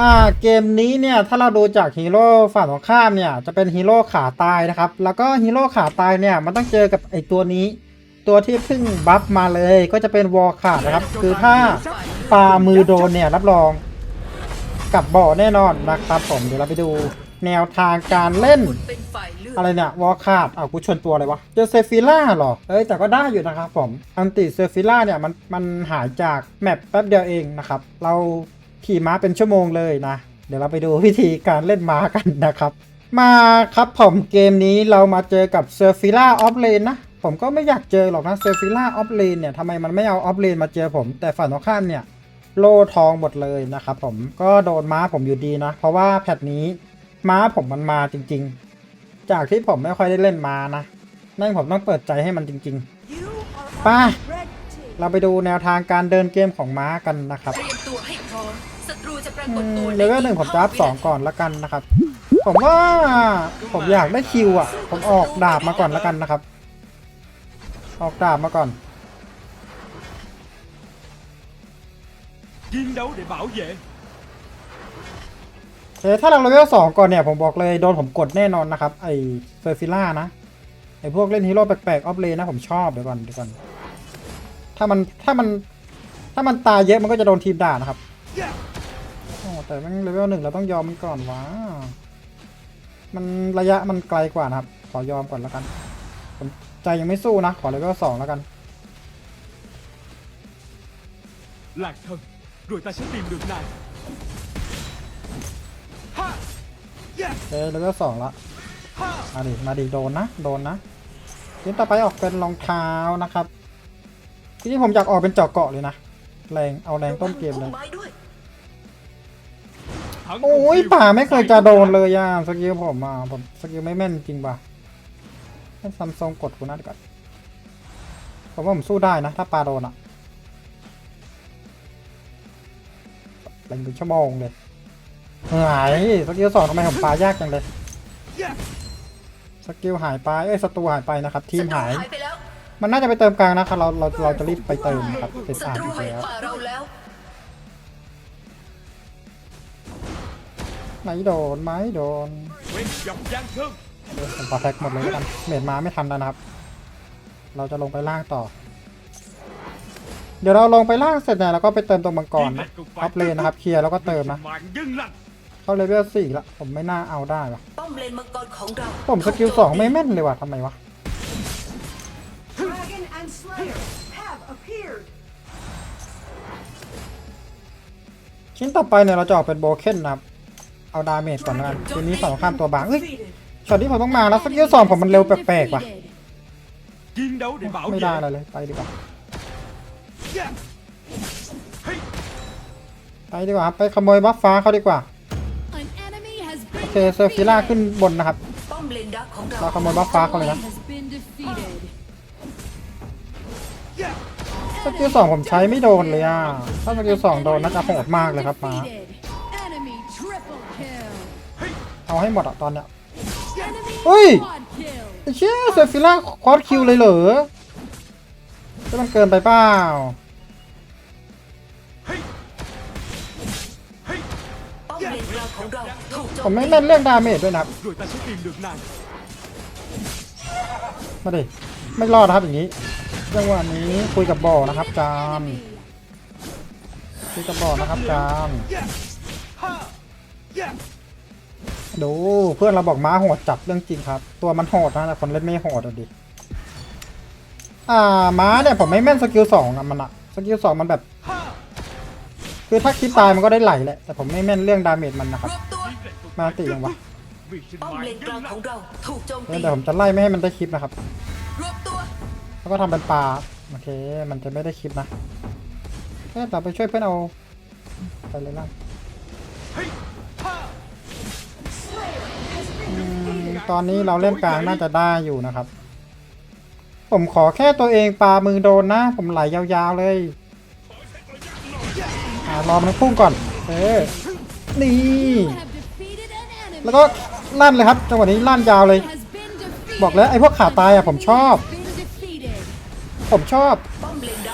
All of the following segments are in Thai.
อ่าเกมนี้เนี่ยถ้าเราดูจากฮีโร่ฝั่งตรงข้ามเนี่ยจะเป็นฮีโร่ขาตายนะครับ แล้วก็ฮีโร่ขาตายเนี่ยมันต้องเจอกับไอตัวนี้ ตัวที่เพิ่งบัฟมาเลยก็จะเป็นวอลขาดนะครับ คือถ้าปามือโดนเนี่ยรับรองกลับบ่อแน่นอนนะครับผมเดี๋ยวเราไปดูแนวทางการเล่น อะไรเนี่ยวอลขาดอ้าวกูชนตัวอะไรวะเจอเซฟิล่าเหรอ เอ้ย แต่ก็ได้อยู่นะครับผม อันติเซฟิล่าเนี่ย มันมันหายจากแมปแป๊บเดียวเองนะครับ เรา ขี่ม้าเป็นชั่วโมงเลยนะ เดี๋ยวเราไปดูวิธีการเล่นม้ากันนะครับ มาครับผมเกมนี้เรามาเจอกับเซอร์ฟิล่าออฟเลนนะ ผมก็ไม่อยากเจอหรอกนะเซอร์ฟิล่าออฟเลนเนี่ยทำไมมันไม่เอาออฟเลนมาเจอผม แต่ฝั่งตรงข้ามเนี่ยโล่ทองหมดเลยนะครับผมก็โดนม้าผมอยู่ดีนะ เพราะว่าแพทนี้ม้าผมมันมาจริง ๆ จากที่ผมไม่ค่อยได้เล่นม้านะ นั่นผมต้องเปิดใจให้มันจริงๆไป้าเราไปดูแนวทางการเดินเกมของม้ากันนะครับ อมศัตรูจะปราอืกฏมตัวเลเวลหนึ่งผมจะอัพสองก่อนละกันนะครับ ผมว่าผมอยากได้คิวอะ ผมออกดาบมาก่อนละกันนะครับ ออกดาบมาก่อน chiến đấu để bảo vệ เอถ้าเราเลเวลสองก่อนเนี่ยผมบอกเลยโดนผมกดแน่นอนนะครับ ไอเฟอร์ฟิล่านะไอพวกเล่นฮีโร่แปลกๆออฟเลนนะผมชอบเดี๋ยวก่อนเดี๋ยวก่อนถ้ามันถ้ามันถ้ามันตายเยอะมันก็จะโดนทีมด่านะครับโอ้ แต่แม่งเลเวลหนึ่งเราต้องยอมมันก่อนวะมันระยะมันไกลกว่านะครับ ขอยอมก่อนแล้วกันผมใจยังไม่สู้นะ ขอเลเวลสองแล้วกัน lạc thân rồi ta sẽ tìm được nàng ha เอเลเวลสองละ ha มาดิมาดิโดนนะ โดนนะทีมต่อไปออกเป็นรองเท้านะครับ ทีนี้ผมอยากออกเป็นเจาะเกาะเลยนะ แรง เอาแรงต้นเกมเลย ไม้ด้วย Thắng โอ้ย không ป่า chịu ไม่เคยจะโดนเลยอะสกิลผมอะผมสกิลไม่แม่นจริงป่ะให้ซัมซุงกดกูนะดีกว่าผมว่าผมสู้ได้นะ ถ้าปลาโดนอะเล่นเป็นชั่วโมงเลยหายสกิลสองทำไมผมปลายากจังเลยสกิลหายไปเอ้ยศัตรูหายไปนะครับ ทีมหายศัตรูหายไปแล้วมันน่าจะไปเติมกลางนะครับเราเราเราจะรีบไปเติมนะครับเป็นศัอ่านตรูอีกหายแล้ว ไหนโดนไหมโดนเดี๋ยวผมขอแท็กหมดเลยกันเมดมาไม่ทันแล้วนะครับ เราจะลงไปล่างต่อ เดี๋ยวเราลงไปล่างเสร็จเนี่ยเราก็ไปเติมตรงมังกรนะอัพเลนนะครับเคลียร์แล้วก็เติมนะเข้าเลเวลสี่ละผมไม่น่าเอาได้วะป้อมเลนมังกรของเราผมสกิลสองไม่แม่นเลยว่ะทำไมวะชิ้นต่อไปเนี่ยเราจะออกเป็นโบเคนนะครับ เอาดาเมจก่อนแล้วกันทีนี้ฝั่งข้ามตัวบางเอ้ยช็อตนี้ผมต้องมาแล้วสกิลสองผมมันเร็วแปลกๆว่ะ chiến đấu để bảo ไม่ได้ vệ อะไรเลย ไปดีกว่า ไปดีกว่าครับไปขโมยบัฟฟ้าเขาดีกว่า An enemy has โอ been เคเซอร์ฟิล่าขึ้นบนนะครับ ป้อมเลนดักของเราเราขโมยบัฟฟ้าเขาเลยนะ has been defeated. สกิลสองผมใช้ไม่โดนเลยอะ ถ้าสกิลสองโดนน่าจะโหดมากเลยครับมา Defeated. เอาให้หมดอะตอนเนี้ย Enemy Ui. quad kill. ไอ้เชี่ยเซฟิล่าควอดคิวเลยเหรอจะมันเกินไปเปล่าผมไม่แม่นเรื่องดาเมจด้วยนะมาดิไม่รอดครับอย่างนี้จังหวะนี้คุยกับบ่อนะครับจาน Enemy. คุยกับบ่อนะครับจาน ha yeah ดูเพื่อนเราบอกม้าโหดจับเรื่องจริงครับ ตัวมันโหดนะแต่คนเล่นไม่โหดอะดิอ่าม้าเนี่ยผมไม่แม่นสกิลสองอะมันอะสกิลสองมันแบบ ha คือถ้าคิดตายมันก็ได้ไหลแหละแต่ผมไม่แม่นเรื่องดาเมจมันนะครับรวบตัวมาติยังวะ vì sinh ป้อมเลน mạng กลาง dân ของ lành เราถูกโจมเอตีอเดี๋ยวผมจะไล่ไม่ให้มันได้คลิปนะครับรวบตัวแล้วก็ทำเป็นปลาโอเค มันจะไม่ได้คลิปนะเอ๊ะแต่ไปช่วยเพื่อนเอาไปเลยล่ะ ตอนนี้เราเล่นกลางน่าจะได้อยู่นะครับ ผมขอแค่ตัวเองปลามือโดนนะ ผมไหลยาวๆเลยอ่ารอมันพุ่งก่อน เออนี่แล้วก็ลั่นเลยครับจังหวะนี้ลั่นยาวเลย บอกแล้วไอ้พวกขาตายอะผมชอบ ผมชอบ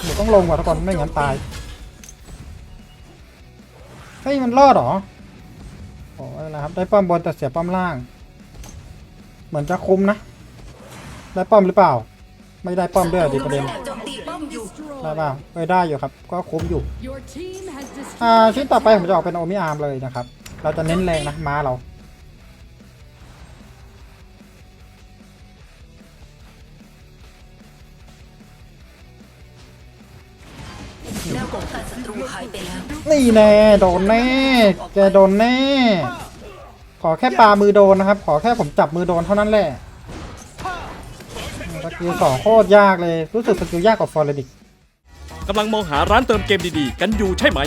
เดี๋ยวต้องลงว่ะทุกคนไม่งั้นตายเฮ้ยมันรอดเหรอโอ้ยนะครับ ได้ป้อมบนแต่เสียป้อมล่าง เหมือนจะคุ้มนะ ได้ป้อมหรือเปล่า ไม่ได้ป้อมด้วยดิประเด็นแอบโจมตีป้อมอยู่ได้เปล่าเอ้ได้อยู่ครับ ก็คุ้มอยู่ อ่าชิ้นต่อไปผมจะออกเป็นโอมิอาร์มเลยนะครับ เราจะเน้นแรงนะม้าเราน,นี่แน่โดนแน่แกโดนแน่ ขอแค่ปลามือโดนนะครับ ขอแค่ผมจับมือโดนเท่านั้นแหละสกิลสองโคตรยากเลย รู้สึกสกิลยากกว่าฟอร์เรดิกกำลังมองหาร้านเติมเกมดีๆ กันอยู่ใช่ไหม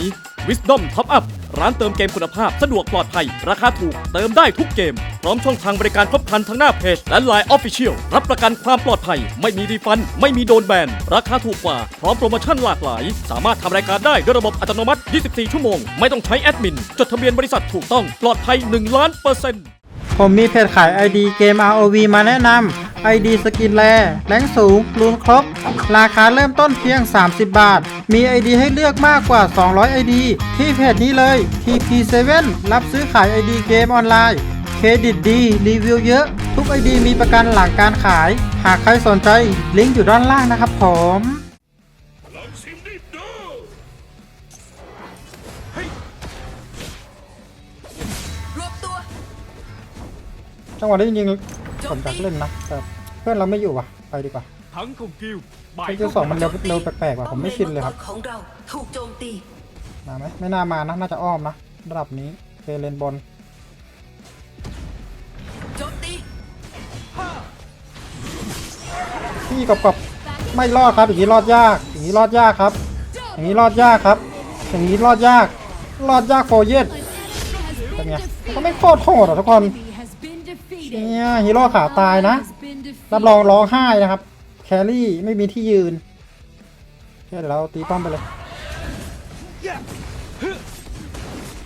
Wisdom Top Up ร้านเติมเกมคุณภาพสะดวกปลอดภัย ราคาถูกเติมได้ทุกเกม ร้อมช่องทางบริการครบครันทั้งหน้าเพจและ Line Official รับประกันความปลอดภัย ไม่มีรีฟัน ไม่มีโดนแบน ราคาถูกกว่า พร้อมโปรโมชั่นหลากหลาย สามารถทำรายการได้ด้วยระบบอัตโนมัติ 24 ชั่วโมง ไม่ต้องใช้แอดมิน จดทะเบียนบริษัทถูกต้องปลอดภัย 1 ล้านเปอร์เซ็นต์ผมมีเพจขาย ID เกม ROV มาแนะนำ ID สกินแรแรงสูงรูนครบ ราคาเริ่มต้นเพียง 30 บาท มี ID ให้เลือกมากกว่า 200 ID ที่เพจนี้เลย TP7 รับซื้อขาย ID เกมออนไลน์ รดิตดี รีวิวเยอะ ทุก ID มีประกันหลังการขาย หากใครสนใจลิงก์อยู่ด้านล่างนะครับผมรวบตัวจังหวะนี้จริงๆผมอยากเล่นนะแต่เพื่อนเราไม่อยู่ว่ะ ไปดีกว่าทั้งของกิลบ่ายสกิลสองมันเร็วเร็วแปลกๆว่ะผมไม่ชินเลยครับป้อมเลนมังกรของเราถูกโจมตีมาไหมไม่น่ามานะน่าจะอ้อมนะระดับนี้เคเลนบนโพี่กบกบไม่รอดครับอย่างนี้รอดยากอย่างนี้รอดยากครับ อย่างนี้รอดยากครับ อย่างนี้รอดยาก รอดยากโฟเยสเป็นไงก็ไม่โคตรโหดอะทุกคนเนี่ยฮีโร่ขาตายนะรับรองร้องไห้นะครับ แครี่ไม่มีที่ยืนเดี๋ยวเราตีป้อมไปเลย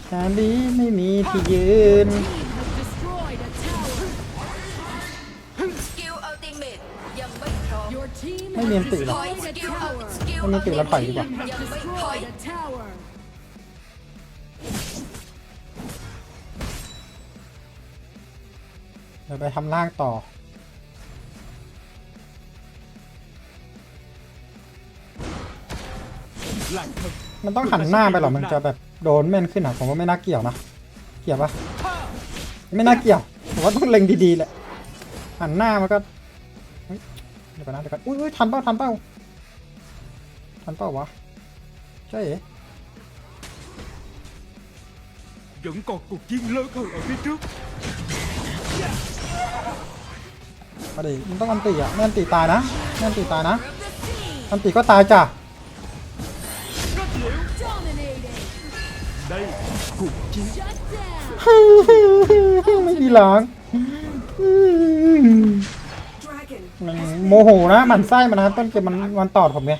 แครี่ไม่มีที่ยืน ไม่ has มีอันติหรอกไม่มีอันติแล้วถอยดีกว่าเดี๋ยวไปทำล่างต่อ มันต้องหันหน้าไปหรอ มันจะแบบโดนแม่นขึ้นอะ ผมว่าไม่น่าเกี่ยวนะ เกี่ยวปะไม่น่าเกี่ยว ผมว่าต้องเล็งดีๆแหละ หันหน้ามันก็ ดี๋ยวก่อนนะเดี๋ยวก่อนอุ้ยอุ้ยทันเป้าทันเป้าทันเป้าวะใช่เหรอ vẫn còn cuộc chiến lớn hơn ở phía trước มาดิมันต้องอันตีอะไม่อันตีตายนะไม่อันตีตายนะอันตีก็ตายจ้ะ Dominating. đây cuộc chiến Shut down. ไม่มีหลัง Dragon มันโมโหนะหมันไส้มันนะต้นเกมมันมันตอดผมไง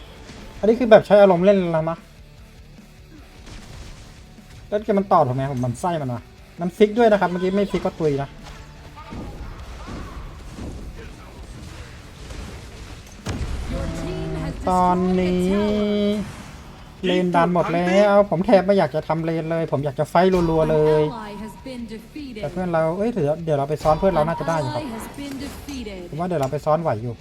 อันนี้คือแบบใช้อารมณ์เล่นแล้วนะต้นเกมมันตอดผมไงผมหมันไส้มันนะมันฟิกด้วยนะครับเมื่อกี้ไม่ฟิกก็ตุยนะตอนนี้เลนดันหมดแล้ว ผมแทบไม่อยากจะทำเลนเลย ผมอยากจะไฟรัวๆเลย ally has been defeated. แต่เพื่อนเราเอ้ยเดี๋ยวเดี๋ยวเราไปซ้อนเพื่อนเราน่าจะได้อยู่ครับ Ally has been defeated. ผมว่าเดี๋ยวเราไปซ้อนไหวอยู่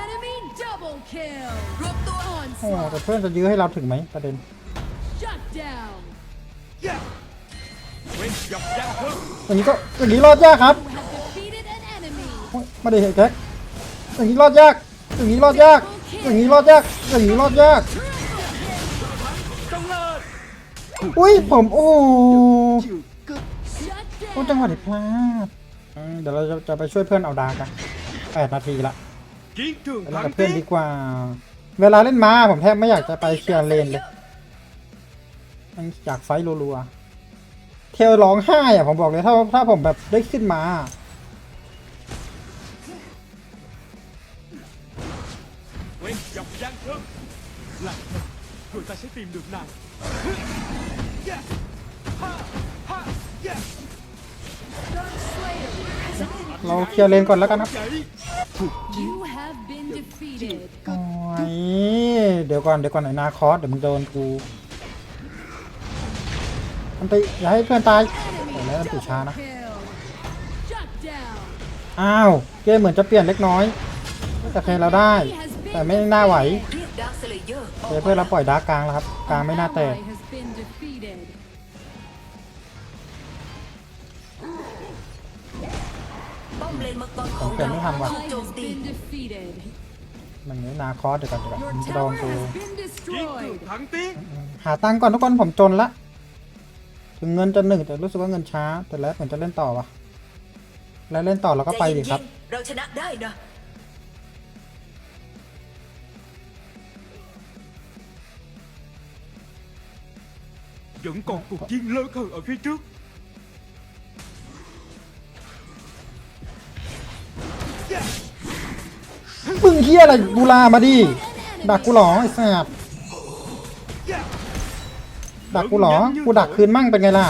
Enemy double kill. รวบตัวโอ้ Onslaught. แต่เพื่อนจะยื้อให้เราถึงไหมประเด็น Shut down. quen gặp gian hơn อย่างนี้ก็อย่างนี้รอดยากครับ You have defeated an enemy. โอ๊ยมาดิเฮ้ยแจ็คอย่างนี้รอดยากอย่างนี้รอดยากอย่างนี้รอดยากอย่างนี้รอดยากอุ้ยผมโอ้ Shut โอ้จังหวะเด็ดพลาดอืมเดี๋ยวเราจะจะไปช่วยเพื่อนเอาดาร์กนแปดนาทีละไปเล่นกับเพื่อนดีกว่า เวลาเล่นม้าผมแทบไม่อยากจะไปเคลียร์เลนเลยมันอยากไฟท์รัวๆเทลร้องไห้อะผมบอกเลยถ้าถ้าผมแบบได้ขึ้นมา quen gặp gian hơn là thật rồi ta sẽ tìm được nàng เราเคลียร์เลนก่อนแล้วกันครับโอ้ยเดี๋ยวก่อนเดี๋ยวก่อนไอ้นาคอสเดี๋ยวมึงโดนกูมันไปอย่าให้เพื่อนตายแล้วอันติช้านะ อ้าวเกมเหมือนจะเปลี่ยนเล็กน้อยแต่แค่เราได้ แต่ไม่น่าไหวเกดาร์คสเลเยอร์ออกเดี๋ยวเพื่อนเราปล่อยดาร์กกลางแล้วครับ กลางไม่น่าแตก นมังกรของผมเกิดเราไม่ทันว่ะถูก Ally โจม has ตี been defeated. มันนี้นาคอสเดี๋ยวก่อนเดี๋ยวก่อน Your มันจะโดน tower กู has been ยิง destroyed. ถังตีหาตังค์ก่อนทุกคนผมจนละ ถึงเงินจะหนึ่งแต่รู้สึกว่าเงินช้า แต่แล้วเหมือนจะเล่นต่อวะแล้วเล่นต่อเราก็ไปดิครับ ใจเย็นๆเราชนะได้นะ vẫn còn cuộc chiến lớn hơn ở phía trước เฮียอะไรกูลามาดิดักกูหรอไอ้สัสดักกูหรอกูดักคืนมั่งเป็นไงล่ะ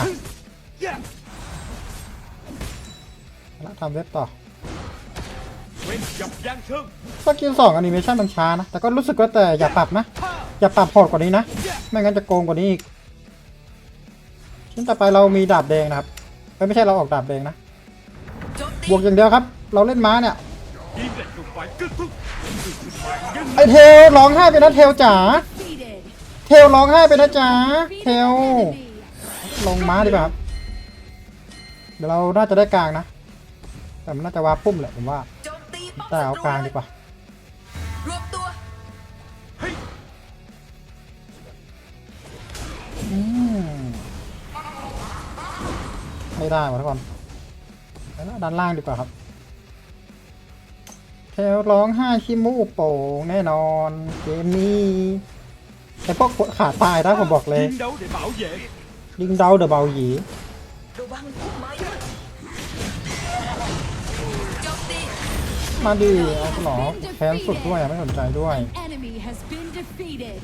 แล้วทำเว็บต่อสกิลสองอนิเมชันมันช้านะ แต่ก็รู้สึกว่าแต่อย่าปรับนะ อย่าปรับโหดกว่านี้นะ ไม่งั้นจะโกงกว่านี้อีก ชิ้นต่อไปเรามีดาบแดงนะครับ ไม่ใช่เราออกดาบแดงนะ บวกอย่างเดียวครับ เราเล่นม้าเนี่ย ไอเทลร้องไห้ไปนะเทลจ๋าเทลร้องไห้ไปนะจ๋าเทลลงม้าดีกว่าครับเดี๋ยวเราน่าจะได้กลางนะ แต่มันน่าจะวาร์ปปุ้มแหละผมว่า แต่เอากลางดีกว่ารวมตัวไม่ได้วะทุกคนด้านล่างดีกว่าครับ ลร้องไห้ขี้มูกโป่งแน่นอน เกมนี้ไอพวกขาตายนะผมบอกเลย chiến đấu để bảo vệ ยิงเดาเดอะเบาหยีระวังพุ่มไม้ด้วยโจมตี มาดีเอาหรอแค้นสุดด้วยอะไม่สนใจด้วย Enemy has been defeated.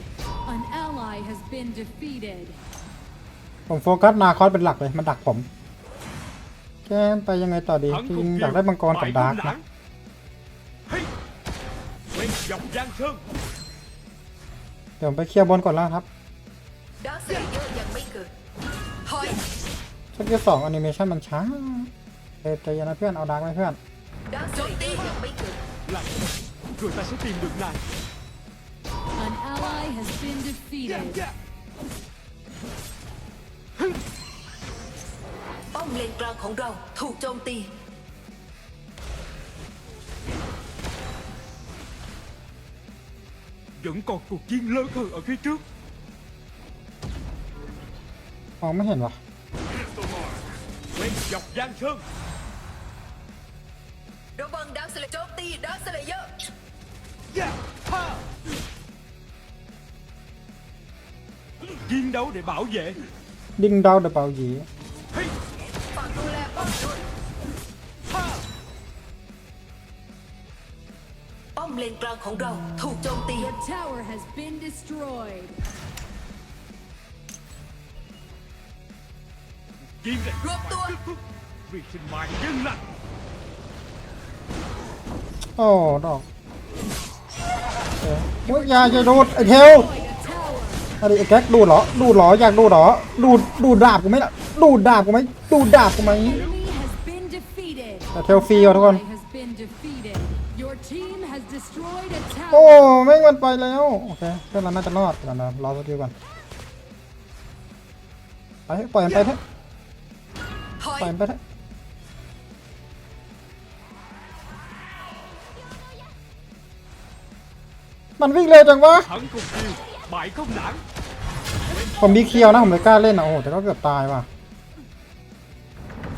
An ally has been defeated. ผมโฟกัสนาคอสเป็นหลักเลย มันดักผม แกมไปยังไงต่อดี thắng จริง cùng อยากได้มังกรกับ bại ดาร์ก không นะ nản Hey! Quen dọc giang sơn เดี๋ยวผมไปเคลียร์บนก่อนแล้วครับดาร์คสเลเยอร์ยังไม่เกิดถอยสกิลสองแอนิเมชันมันช้าเออใจเย็นนะเพื่อนเอาดาร์กไหมเพื่อนดาร์คสเลเยอร์ยังไม่เกิด lại rồi ta sẽ tìm được nàng An ally has been defeated. ป้อมเลนกลางของเราถูกโจมตี vẫn còn cuộc chiến lớn hơn ở phía trước มองไม่เห็นวะ quen dọc giang sơn ระวังดาร์คสเลโจมตีดาร์คสเลเยอร์ chiến đấu để bảo vệ ดิงเดาเดอะเบาหยี Hey! ฝากดูแนกลางของเราถูกโจมตี Your tower has been destroyed. chiến này Rút phải tua. kết thúc vì sinh mạng nhân lành โอ้ดอกเออโอ้ยอย่าอย่าดูดไอเทล Destroyed a tower. อะไรไอ้แก๊กดูดเหรอ ดูดเหรอ อยากดูดเหรอ ดูดดูดดาบกูไหมล่ะ ดูดดาบกูไหมดูดดาบกูไหม Enemy has been defeated. แต่เทลฟรีอะทุกคน Ally has been defeated. โอ้ tower. แม่งมันไปแล้ว โอเคเพื่อนเราน่าจะรอดเดี๋ยวนะรอสักทีก่อนไปเถอะปล่อยมันไปเถอะถอยปล่อยมันไปเถอะมันวิ่งเร็วจังวะ thắng không kêu bại không nản ผมมีเคียวนะผมเลยกล้าเล่นอะโอ้โหแต่ก็เกือบตายว่ะ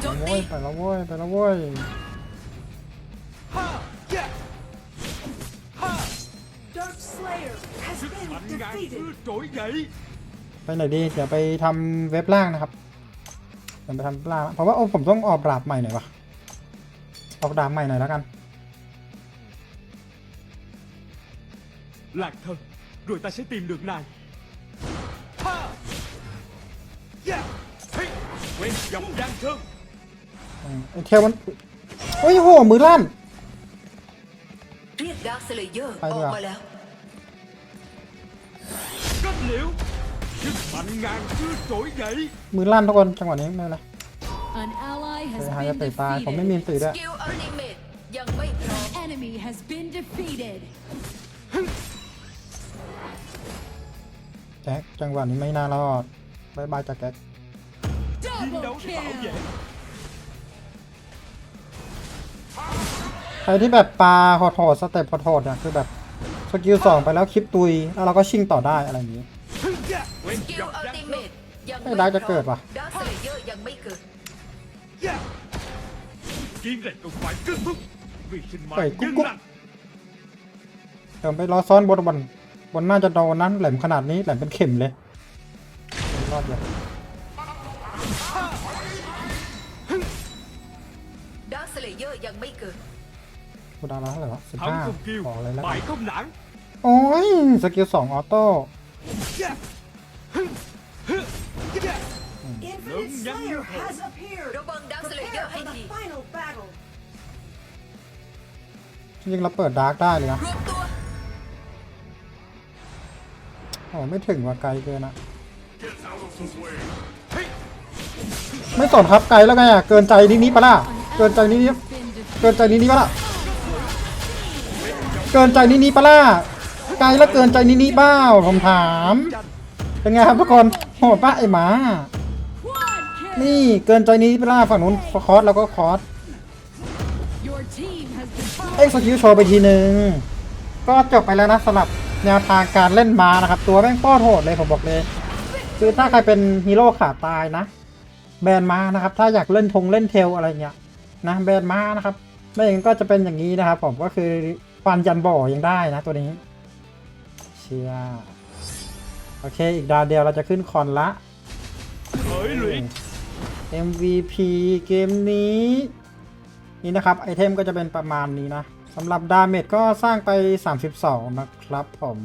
โจมโว้ตียไปแล้วเว้ยไปแล้วเว้ย Dark Slayer has sức been mạnh ngàn defeated. xưa trỗi dậy ไปไหนดีเดี๋ยวไปทำเว็บล่างนะครับเดี๋ยวไปทำเว็บล่างเพราะว่าโอ้ผมต้องออกดาบใหม่หน่อยวะออกดาบใหม่หน่อยแล้วกัน lạc thân rồi ta sẽ tìm được nàng Hey! quen dọc giang sơn อืมไอเทลมันโอ้ยโหมือลั่นเรียกดาร์คสเลเยอร์ไปอดีอกกว่ามาแล้ว kết liễu sức mạnh ngàn xưa trỗi dậy มือลั่นทุกคนจังหวะนี้ไม่เป็นไร An ally เฮ้ has ยหายจะ been เตะตายผมไม่มี defeated. สื่อด้วยสกิลอัลติเมตยังไม่พร้อม Enemy has been defeated. แจ็คจังหวะนี้ไม่น่ารอดบายบายจากแจ็คยิง Double เดาสาวเหย่ kill. ใครที่แบบปลาโหดๆสเต็ปโหดๆเนี่ยคือแบบ สกิลสองไปแล้วคลิปตุยแล้วเราก็ชิงต่อได้อะไรอย่างนี้กิลอัลติเมตยังไม่ไม่ได้จะเกิดว่ะดาร์คสเลเยอร์ยังไม่เกิดกินเหล็กกับไฟกึ่งทุกวิ่งขึ้นมาเฮ้ยกุ๊ยึกกุ๊กเดี๋ยวไปรอซ้อนบนบนบนน่าจะโดนนั้นแหลมขนาดนี้แหลมเป็นเข็มเลยรอดเลยดาร์คสเลเยอร์ยังไม่เกิด กูดาวแล้วเท่าไหร่วะสิบทั้งห้าสกิลขอเลยแล้วหกัมายนก้มหลังโอ้ยสกิลสองออโต้ Infinite Slayer has appeared. ระวังดาร์คสเลเยอ Prepare ร์ให้ for the ดี final battle. จริงๆเราเปิดดาร์กได้เลยนะรวมตัวโอ้ไม่ถึงว่าไกลเกินอะไม่สนครับไกลแล้วไงอะเกินใจนิดนี้ปะล่ะ An เกินใจนิด ally นี้ has been defeated. เกินใจนิดนี้ปะล่ะ เกินใจนิดนี้ปะล่ะไกลแล้วเกินใจนิดนี้บ้าผมถาม เป็นไงครับทุกคนโหดปะไอหมา นี่เกินใจนี้ปะล่ะฝั่งนู้นคอร์สแล้วก็คอร์สเอ็กซ์คิวโชว์ไปทีหนึ่งก็จบไปแล้วนะสำหรับแนวทางการเล่นม้านะครับ ตัวแม่งโคตรโหดเลยผมบอกเลย คือถ้าใครเป็นฮีโร่ขาตายนะ แบนม้านะครับ ถ้าอยากเล่นทงเล่นเทลอะไรเงี้ยนะแบนม้านะครับไม่อย่างนั้นก็จะเป็นอย่างนี้นะครับผมก็คือ ฟันยันบ่อยังได้นะตัวนี้เชียร์โอเค อีกดาวเดียวเราจะขึ้นคอนละเฮ้ยหลุย MVP เกมนี้ นี่นะครับ ไอเทมก็จะเป็นประมาณนี้นะสำหรับดาเมจก็สร้างไป 32 นะครับผม